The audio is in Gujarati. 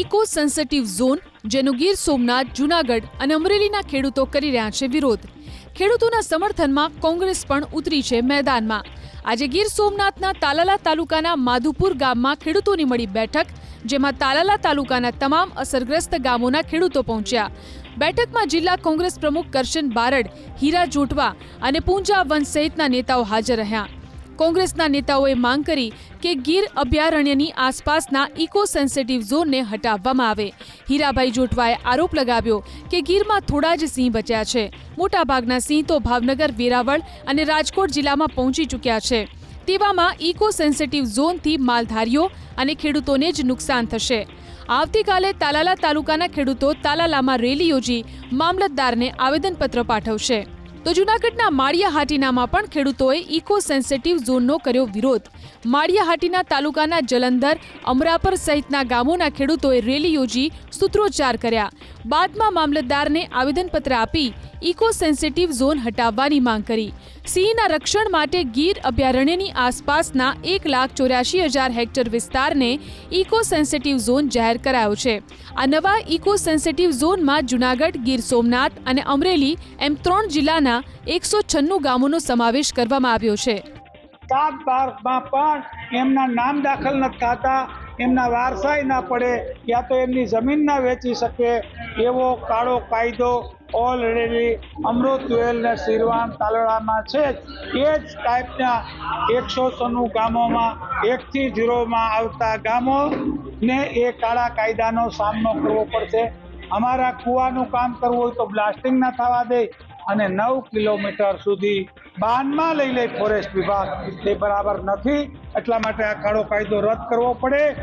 ઇકો સેન્સિટિવ ઝોન, જેનો ગીર સોમનાથ, જૂનાગઢ અને અમરેલીના ખેડૂતો કરી રહ્યા છે વિરોધ. ખેડૂતોના સમર્થનમાં કોંગ્રેસ પણ ઉતરી છે મેદાનમાં. આજે ગીર સોમનાથના તાલાલા તાલુકાના માધુપુર ગામમાં ખેડૂતોની મળી બેઠક, જેમાં તાલાલા તાલુકાના તમામ અસરગ્રસ્ત ગામોના ખેડૂતો પહોંચ્યા. બેઠકમાં જિલ્લા કોંગ્રેસ પ્રમુખ કરશન બારડ, હીરા જોટવા અને પૂંજા વંશ સહિતના નેતાઓ હાજર રહ્યા. કોંગ્રેસના નેતાઓએ માંગ કરી કે ગીર અભયારણ્યની આસપાસના ઇકો સેન્સિટિવ ઝોનને હટાવવામાં આવે. હીરાભાઈ જોટવાએ આરોપ લગાવ્યો કે ગીરમાં થોડા જ સિંહ બચ્યા છે. મોટાભાગના સિંહ તો ભાવનગર, વેરાવળ અને રાજકોટ જિલ્લામાં પહોંચી ચૂક્યા છે. તેવામાં ઇકો સેન્સિટિવ ઝોનથી માલધારીઓ અને ખેડૂતોને જ નુકસાન થશે. આવતીકાલે તાલાલા તાલુકાના ખેડૂતો તાલાલામાં રેલી યોજી મામલતદારને આવેદનપત્ર પાઠવશે. તો જૂનાગઢના માળિયા હાટીનામાં પણ ખેડૂતોએ ઇકો સેન્સિટિવ ઝોનનો કર્યો વિરોધ. માળિયા હાટીના તાલુકાના જલંધર, અમરાપર સહિતના ગામોના ખેડૂતોએ રેલી યોજી સૂત્રોચ્ચાર કર્યા. બાદમાં મામલતદારને આવેદનપત્ર આપી ઇકો સેન્સિટિવ ઝોન હટાવવાની માંગ કરી. સિંહના રક્ષણ માટે ગીર અભયારણ્યની આસપાસના એક લાખ ચોર્યાસી હજાર હેક્ટર વિસ્તારને ઇકો સેન્સિટિવ ઝોન જાહેર કરાયો છે. આ નવા ઇકો સેન્સિટિવ ઝોનમાં જૂનાગઢ, ગીર સોમનાથ અને અમરેલી એમ ત્રણ જિલ્લાના એકસો છન્નું ગામોનો સમાવેશ કરવામાં આવ્યો છે. પણ એમના નામ દાખલ નથી થતા એમના વારસાઈ ના પડે, યા તો એમની જમીન ના વેચી શકે એવો કાળો કાયદો ઓલરેડી અમૃતવેલ ને શિરવાન તાલડામાં છે જ. એ જ ટાઈપના એકસો સોનું ગામોમાં એકથી ઝીરોમાં આવતા ગામો ને એ કાળા કાયદાનો સામનો કરવો પડશે. અમારા કૂવાનું કામ કરવું હોય તો બ્લાસ્ટિંગ ના થવા દે અને નવ કિલોમીટર સુધી બાનમાં લઈ લે, ફોરેસ્ટ વિભાગ. તે બરાબર નથી. એટલા માટે આ કાળો કાયદો રદ કરવો પડે.